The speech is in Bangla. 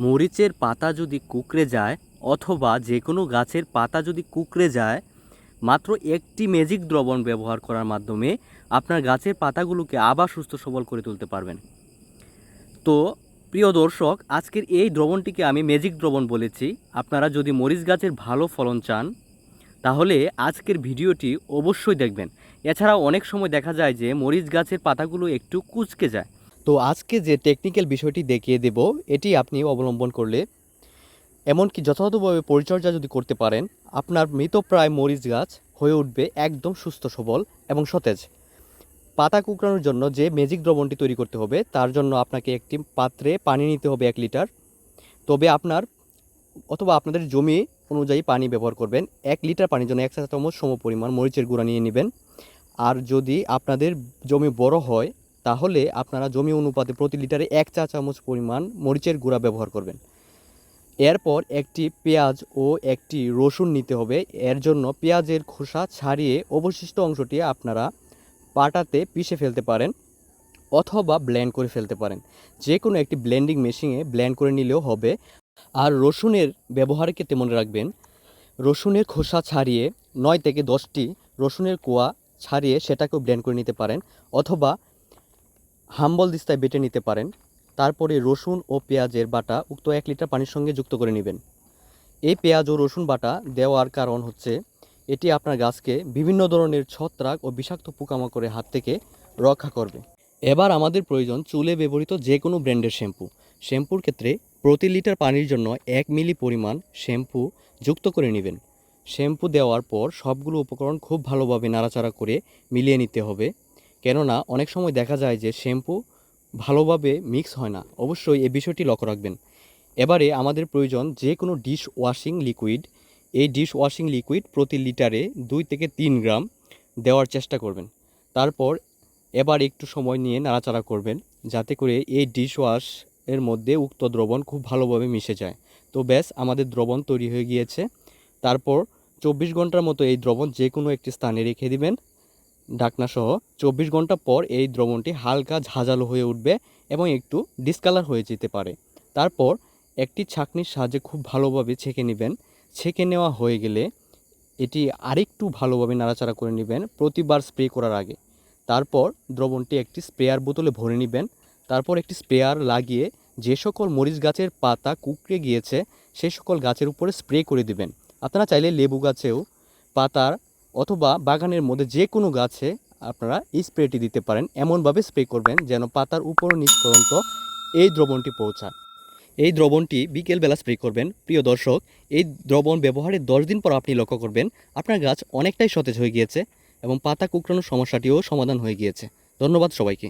মরিচের পাতা যদি কুকড়ে যায় অথবা যে কোনো গাছের পাতা যদি কুকড়ে যায়, মাত্র একটি ম্যাজিক দ্রবণ ব্যবহার করার মাধ্যমে আপনার গাছের পাতাগুলোকে আবার সুস্থ সবল করে তুলতে পারবেন। তো, প্রিয় দর্শক, আজকের এই দ্রবণটিকে আমি ম্যাজিক দ্রবণ বলেছি। আপনারা যদি মরিচ গাছের ভালো ফলন চান, তাহলে আজকের ভিডিওটি অবশ্যই দেখবেন। এছাড়াও অনেক সময় দেখা যায় যে মরিচ গাছের পাতাগুলো একটু কুচকে যায়। তো আজকে যে টেকনিক্যাল বিষয়টি দেখিয়ে দেব, এটি আপনি অবলম্বন করলে এমনকি যথাযথভাবে পরিচর্যা যদি করতে পারেন, আপনার মৃতপ্রায় মরিচ গাছ হয়ে উঠবে একদম সুস্থ, সবল এবং সতেজ। পাতা কুকড়ানোর জন্য যে ম্যাজিক দ্রবণটি তৈরি করতে হবে, তার জন্য আপনাকে একটি পাত্রে পানি নিতে হবে এক লিটার। তবে আপনার অথবা আপনাদের জমি অনুযায়ী পানি ব্যবহার করবেন, এক লিটার পানির জন্য এক চা চামচ সম পরিমাণ মরিচের গুঁড়া নিয়ে নেবেন। আর যদি আপনাদের জমি বড় হয় তাহলে আপনারা জমি অনুপাতে প্রতি লিটারে এক চা চামচ পরিমাণ মরিচের গুঁড়া ব্যবহার করবেন। এরপর একটি পেঁয়াজ ও একটি রসুন নিতে হবে। এর জন্য পেঁয়াজের খোসা ছাড়িয়ে অবশিষ্ট অংশটি আপনারা পাটাতে পিষে ফেলতে পারেন অথবা ব্লেন্ড করে ফেলতে পারেন। যে কোনো একটি ব্লেন্ডিং মেশিনে ব্লেন্ড করে নিলেও হবে। আর রসুনের ব্যবহারকে ক্ষেত্রে মনে রাখবেন, রসুনের খোসা ছাড়িয়ে নয় থেকে দশটি রসুনের কোয়া ছাড়িয়ে সেটাকেও ব্লেন্ড করে নিতে পারেন। অথবা হাম্বল দিস্তায় বেটে নিতে পারেন। তারপরে রসুন ও পেঁয়াজের বাটা উক্ত এক লিটার পানির সঙ্গে যুক্ত করে নেবেন। এই পেঁয়াজ ও রসুন বাটা দেওয়ার কারণ হচ্ছে, এটি আপনার গাছকে বিভিন্ন ধরনের ছত্রাক ও বিষাক্ত পোকামাকড়ের হাত থেকে রক্ষা করবে। এবার আমাদের প্রয়োজন চুলে ব্যবহৃত যে কোনো ব্র্যান্ডের শ্যাম্পু। শ্যাম্পুর ক্ষেত্রে প্রতি লিটার পানির জন্য এক মিলি পরিমাণ শ্যাম্পু যুক্ত করে নেবেন। শ্যাম্পু দেওয়ার পর সবগুলো উপকরণ খুব ভালোভাবে নাড়াচাড়া করে মিলিয়ে নিতে হবে। কেননা অনেক সময় দেখা যায় যে শ্যাম্পু ভালোভাবে মিক্স হয় না। অবশ্যই এই বিষয়টি লক্ষ্য রাখবেন। এবারে আমাদের প্রয়োজন যে কোনো ডিশ ওয়াশিং লিকুইড। এই ডিশ ওয়াশিং লিকুইড প্রতি লিটারে দুই থেকে তিন গ্রাম দেওয়ার চেষ্টা করবেন। তারপর এবার একটু সময় নিয়ে নাড়াচাড়া করবেন যাতে করে এই ডিশ ওয়াশ এর মধ্যে উক্ত দ্রবণ খুব ভালোভাবে মিশে যায়। তো ব্যাস, আমাদের দ্রবণ তৈরি হয়ে গিয়েছে। তারপর চব্বিশ ঘণ্টার মতো এই দ্রবণ যে কোনো একটি স্থানে রেখে দিবেন। ঢাকনা সহ চব্বিশ ঘণ্টা পর এই দ্রবণটি হালকা ঝাঁঝালো হয়ে উঠবে এবং একটু ডিসকালার হয়ে যেতে পারে। তারপর একটি ছাঁকনির সাহায্যে খুব ভালোভাবে ছেঁকে নেবেন। ছেঁকে নেওয়া হয়ে গেলে এটি আরেকটু ভালোভাবে নাড়াচাড়া করে নেবেন প্রতিবার স্প্রে করার আগে। তারপর দ্রবণটি একটি স্প্রেয়ার বোতলে ভরে নেবেন। তারপর একটি স্প্রেয়ার লাগিয়ে যে সকল মরিচ গাছের পাতা কুকড়ে গিয়েছে সেই সকল গাছের উপরে স্প্রে করে দিবেন। আপনারা চাইলে লেবু গাছেও পাতার অথবা বাগানের মধ্যে যে কোনো গাছে আপনারা স্প্রেটি দিতে পারেন। এমনভাবে স্প্রে করবেন যেন পাতার উপর নিচ পর্যন্ত এই দ্রবণটি পৌঁছায়। এই দ্রবণটি বিকেলবেলা স্প্রে করবেন। প্রিয় দর্শক, এই দ্রবণ ব্যবহারের দশ দিন পর আপনি লক্ষ্য করবেন, আপনার গাছ অনেকটাই সতেজ হয়ে গিয়েছে এবং পাতা কুকড়ানোর সমস্যাটিও সমাধান হয়ে গিয়েছে। ধন্যবাদ সবাইকে।